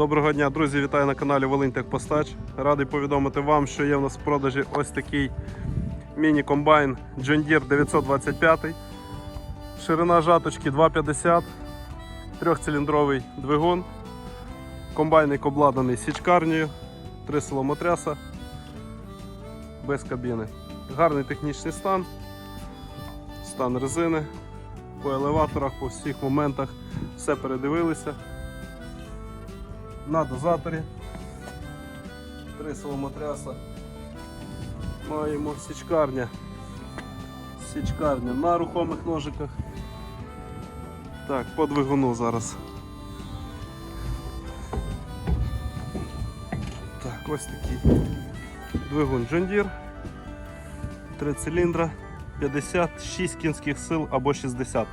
Доброго дня, друзі! Вітаю на каналі Волинь Техпостач. Радий повідомити вам, що є в нас в продажі ось такий міні-комбайн John Deere 925. Ширина жаточки 2,50, трьохциліндровий двигун. Комбайник обладнаний січкарнею, три силомотряса без кабіни. Гарний технічний стан, стан резини, по елеваторах, по всіх моментах все передивилися на дозаторі. Три соломотряса. Маємо січкарня. Січкарня на рухомих ножиках. Так, по двигуну зараз. Так, ось такий двигун Deere. Три циліндра, 56 кінських сил або 60.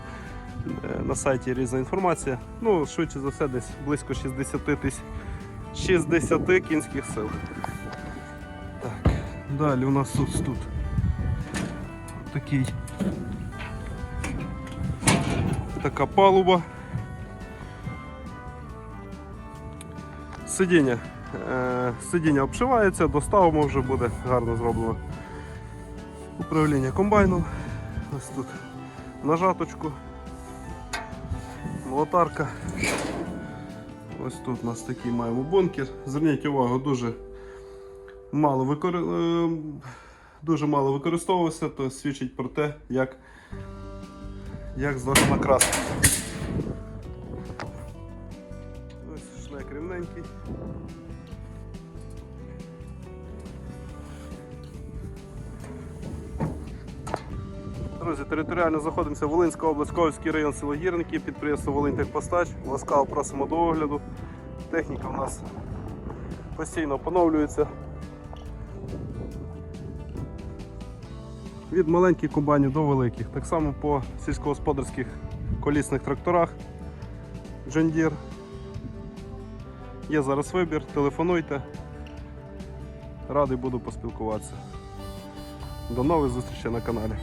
Е, На сайті різна інформація. Ну, швидше за все, десь близько 60 тисяч 60 кінських сил. Так, далі у нас тут, тут такий така палуба. Сидіння. Е, Сидіння обшивається, доставимо вже буде гарно зроблено. Управління комбайном. Ось тут нажаточку, молотарка. Ось тут у нас такий маємо бункер. Зверніть увагу, дуже мало, викор... е, дуже мало використовувався, то свідчить про те, як, як зношена краска. Ось шнек рівненький. Друзі, територіально знаходимося Волинська область, Ковський район, село Гірники, підприємство Волинь-Техпостач. Ласкаво просимо до огляду. Техніка у нас постійно поновлюється. Від маленьких комбайнів до великих. Так само по сільськогосподарських колісних тракторах Deere. Є зараз вибір, телефонуйте. Радий буду поспілкуватися. До нових зустрічей на каналі.